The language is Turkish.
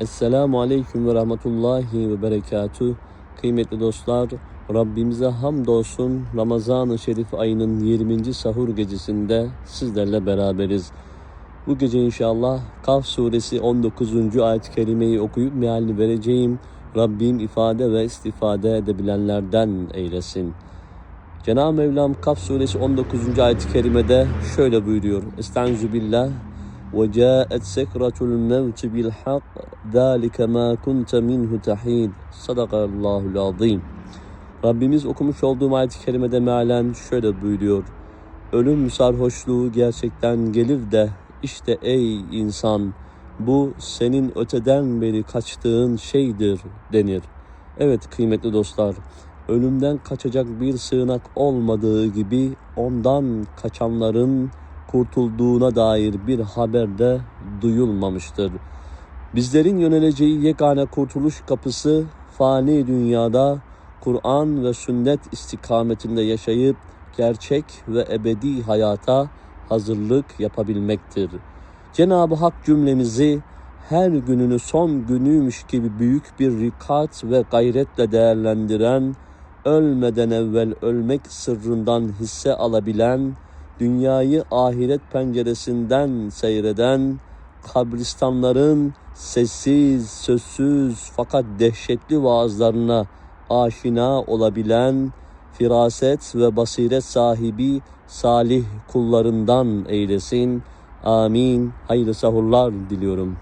Esselamu Aleyküm ve Rahmetullahi ve Berekatuh. Kıymetli dostlar, Rabbimize hamdolsun Ramazan-ı Şerif ayının 20. sahur gecesinde sizlerle beraberiz. Bu gece inşallah Kaf suresi 19. ayet-i kerimeyi okuyup mealini vereceğim. Rabbim ifade ve istifade edebilenlerden eylesin. Cenab-ı Mevlam Kaf suresi 19. ayet-i kerimede şöyle buyuruyor. Estaizu billah وَجَاءَتْ سَكْرَةُ الْمَوْتِ بِالْحَقِّ ذَٰلِكَ مَا كُنْتَ مِنْهُ تَحِيدٌ Sadakallahul azim. Rabbimiz okumuş olduğum ayet-i kerimede mealen şöyle buyuruyor. Ölüm sarhoşluğu gerçekten gelir de işte ey insan bu senin öteden beri kaçtığın şeydir denir. Evet kıymetli dostlar ölümden kaçacak bir sığınak olmadığı gibi ondan kaçanların kurtulduğuna dair bir haber de duyulmamıştır. Bizlerin yöneleceği yegane kurtuluş kapısı fani dünyada Kur'an ve sünnet istikametinde yaşayıp gerçek ve ebedi hayata hazırlık yapabilmektir. Cenab-ı Hak cümlemizi her gününü son günüymüş gibi büyük bir rikat ve gayretle değerlendiren, ölmeden evvel ölmek sırrından hisse alabilen, dünyayı ahiret penceresinden seyreden, kabristanların sessiz, sözsüz fakat dehşetli vaazlarına aşina olabilen, firaset ve basiret sahibi salih kullarından eylesin. Amin. Hayırlı sahurlar diliyorum.